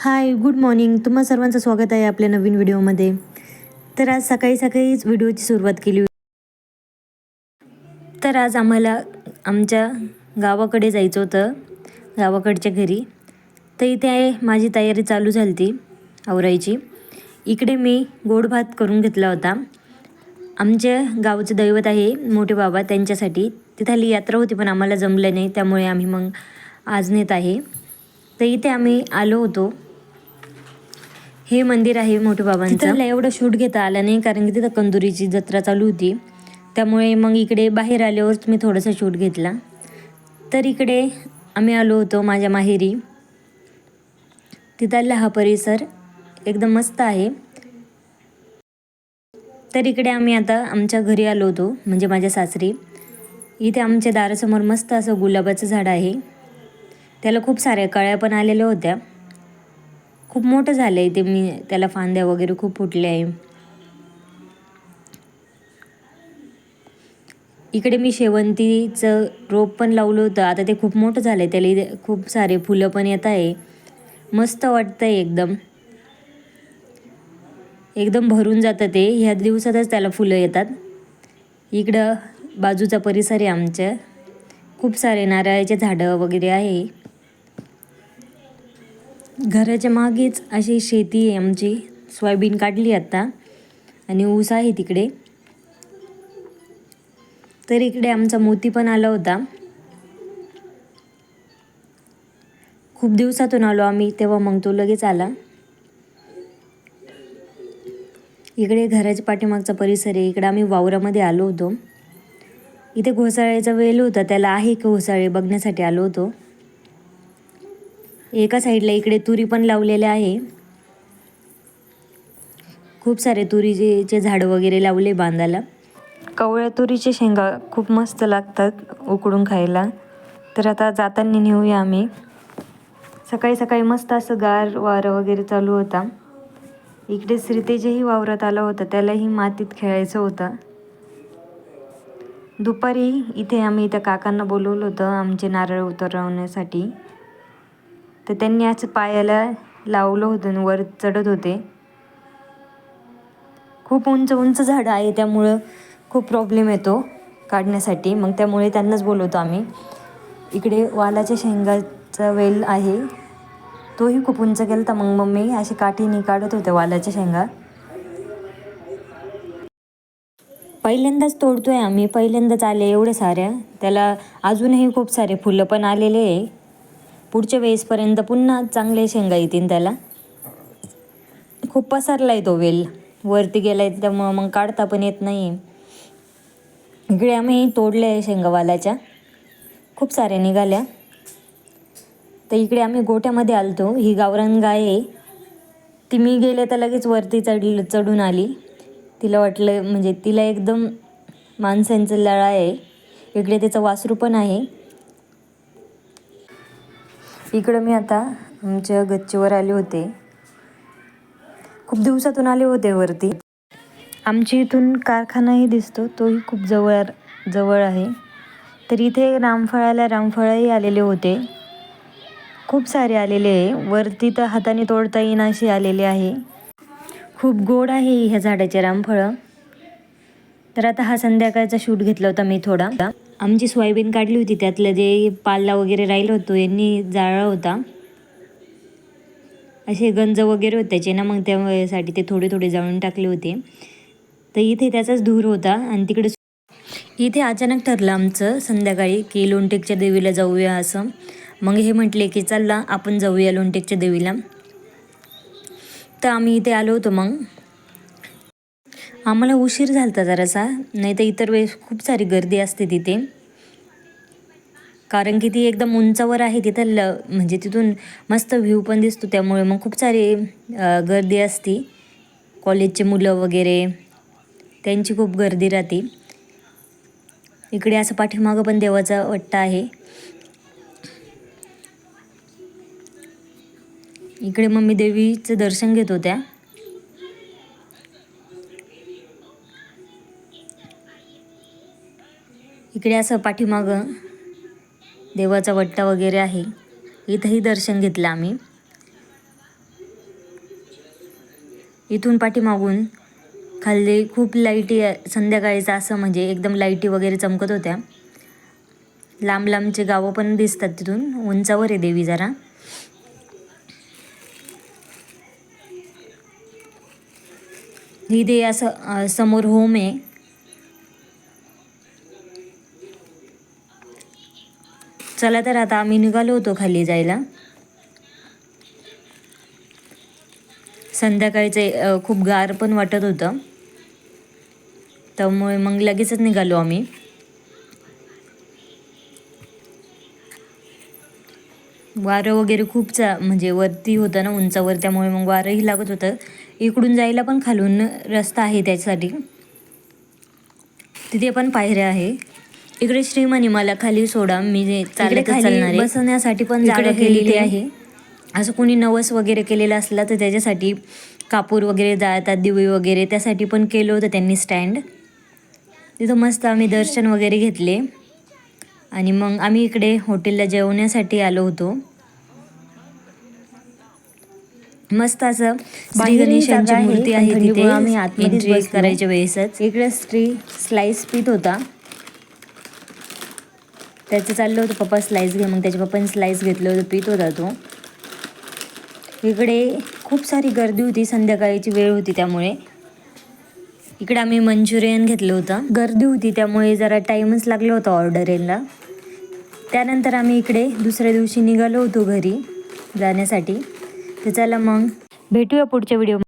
Hi good morning. तुम्हा सर्वांचं स्वागत आहे आपल्या नवीन व्हिडिओमध्ये. तर आज सकाळी सकाळीच व्हिडिओची सुरुवात केली होती. तर आज आम्हाला आमच्या गावाकडे जायचं होतं गावाकडच्या घरी. तर इथे आहे माझी तयारी चालू झाली ती आवरायची. इकडे मी गोड भात करून घेतला होता. आमच्या गावचं दैवत आहे मोठे बाबा त्यांच्यासाठी. तिथली यात्रा होती पण आम्हाला जमलं नाही त्यामुळे आम्ही मग आज नेत आहे. तर इथे आम्ही आलो होतो. हे मंदिर आहे मोठे बाबांचं. एवढं शूट घेता आलं नाही कारण की तिथं कंदुरीची जत्रा चालू होती. त्यामुळे मग इकडे बाहेर आल्यावरच मी थोडासा शूट घेतला. तर इकडे आम्ही आलो होतो माझ्या माहेरी. तिथला हा परिसर एकदम मस्त आहे. तर इकडे आम्ही आता आमच्या घरी आलो होतो म्हणजे माझ्या सासरी. इथे आमच्या दारासमोर मस्त असं गुलाबाचं झाड आहे. त्याला खूप साऱ्या कळ्या पण आलेल्या होत्या. खूप मोठं झालं आहे ते. मी त्याला फांद्या वगैरे खूप फुटल्या आहे. इकडे मी शेवंतीचं रोप पण लावलं होतं. आता ते खूप मोठं झालं आहे त्याला इथे खूप सारे फुलं पण येत आहे. मस्त वाटतं आहे एकदम. एकदम भरून जातं ते. ह्या दिवसातच त्याला फुलं येतात. इकडं बाजूचा परिसर आहे आमच्या खूप सारे नारळाचे झाडं वगैरे आहे. घराच्या मागेच अशी शेती आहे आमची. सोयाबीन काढली आता आणि ऊस आहे तिकडे. तर इकडे आमचा मोती पण आला होता. खूप दिवसातून आलो आम्ही तेव्हा मग तो लगेच आला. इकडे घराच्या पाठीमागचा परिसर आहे. इकडे आम्ही वावरामध्ये आलो होतो. इथे घोसाळ्याचा वेल होता त्याला आहे घोसाळे बघण्यासाठी आलो होतो. एका साईडला इकडे तुरी पण लावलेले आहे. खूप सारे तुरीचे झाडं वगैरे लावले बांधायला. कवळ्या तुरीचे शेंगा खूप मस्त लागतात उकडून खायला. तर आता जाताना नेऊया आम्ही. सकाळी सकाळी मस्त असं गार वारं वगैरे चालू होता. इकडे श्रीतेजही वावरात आला होता त्यालाही मातीत खेळायचं होतं. दुपारी इथे आम्ही त्या काकांना बोलवलं होतं आमचे नारळ उतरवण्यासाठी. तर त्यांनी असं पायाला लावलं होतं आणि वर चढत होते. खूप उंच उंच झाडं आहे त्यामुळं खूप प्रॉब्लेम येतो काढण्यासाठी. मग त्यामुळे त्यांनाच बोलवतो आम्ही. इकडे वालाच्या शेंगाचा वेल आहे. तोही खूप उंच केला तर मग मम्मी अशी काठीने काढत होते वालाच्या शेंगा. पहिल्यांदाच तोडतोय आम्ही. पहिल्यांदाच आले एवढे साऱ्या. त्याला अजूनही खूप सारे फुलं पण आलेले आहे. पुढच्या वेळेसपर्यंत पुन्हा चांगले शेंगा येतील त्याला. खूप पसरला आहे तो वेल. वरती गेला आहे त्यामुळं मग काढता पण येत नाही इकडे आम्ही तोडले आहे शेंगावाल्याच्या खूप साऱ्या निघाल्या. तर इकडे आम्ही गोट्यामध्ये आलतो. ही गावरान गाय आहे. ती मी गेले तर लगेच वरती चढ चढून आली. तिला वाटलं म्हणजे तिला एकदम माणसांचं लळा आहे. इकडे त्याचं वासरू पण आहे. इकडं मी आता आमच्या गच्चीवर आले होते. खूप दिवसातून आले होते वरती. आमच्या इथून कारखानाही दिसतो तोही खूप जवळ जवळ आहे. तर इथे रामफळाला रामफळही आलेले होते. खूप सारे आलेले आहे. वरती तर हाताने तोडता येईन असे आलेले आहे. खूप गोड आहे ह्या झाडाचे रामफळं. तर आता हा संध्याकाळचा शूट घेतला होता मी थोडा. आमची सोयाबीन काढली होती त्यातलं जे पाला वगैरे राहिलं होतो यांनी जाळला होता. असे गंज वगैरे होते त्याचे ना मग त्यासाठी ते थोडे थोडे जाळून टाकले होते. तर इथे त्याचाच धूर होता आणि तिकडे इथे अचानक ठरलं आमचं संध्याकाळी की लोणटेकच्या देवीला जाऊया असं. मग हे म्हटले की चला आपण जाऊया लोणटेकच्या देवीला. तर आम्ही इथे आलो होतो मग. आम्हाला उशीर झाला होता जरासा नाही तर इतर वेळेस खूप सारी गर्दी असते तिथे. कारण की ती एकदम उंचावर आहे तिथं ल म्हणजे तिथून मस्त व्ह्यू पण दिसतो. त्यामुळे मग खूप सारी गर्दी असती. कॉलेजचे मुलं वगैरे त्यांची खूप गर्दी राहते. इकडे असं पाठीमागं पण देवाचा वट्टा आहे. इकडे मम्मी देवीचं दर्शन घेत होत्या. इकडे असं पाठीमागं देवाचा वट्टा वगैरे आहे. इथंही दर्शन घेतलं आम्ही. इथून पाठीमागून खाल्ली खूप लाईटी संध्याकाळीचं असं म्हणजे एकदम लाईटी वगैरे चमकत होत्या. लांब लांबचे गावं पण दिसतात तिथून. उंचावर आहे देवी जरा. ही दे असं समोर होम आहे. चला तर आता आम्ही निघालो होतो खाली जायला. संध्याकाळचे खूप गार पण वाटत होतं. त्यामुळे मग लगेचच निघालो आम्ही. वारं वगैरे खूप चा म्हणजे वरती होतं ना उंचावर त्यामुळे मग वारंही लागत होतं. इकडून जायला पण खालून रस्ता आहे त्याच्यासाठी. तिथे पण पायऱ्या आहे. इकडे श्रीमणी मला खाली सोडा मी चालत चालणार आहे. बसण्यासाठी पण जागा केलेली आहे. असं कोणी नवस वगैरे केलेलं असलं तर त्याच्यासाठी कापूर वगैरे जाळतात दिवे वगैरे त्यासाठी पण केलं होतं त्यांनी स्टँड. तिथं मस्त आम्ही दर्शन वगैरे घेतले. आणि मग आम्ही इकडे हॉटेलला जेवण्यासाठी आलो होतो. मस्त असं श्री गणेशांची मूर्ती आहे तिथे. आम्ही बसलो. करायच्या वेळेसच. इकडे स्ट्री स्लाइस पित होता. त्याचं चाललं होतं पप्पा स्लाईस घे मग त्याच्या पप्पाने स्लाईस घेतलं होतं पित होता तो. इकडे खूप सारी गर्दी होती संध्याकाळीची वेळ होती त्यामुळे. इकडे आम्ही मंचुरियन घेतलं होतं. गर्दी होती त्यामुळे जरा टाईमच लागला होता ऑर्डर यायला. त्यानंतर आम्ही इकडे दुसऱ्या दिवशी निघालो होतो घरी जाण्यासाठी. तर चला मग भेटूया पुढच्या व्हिडिओ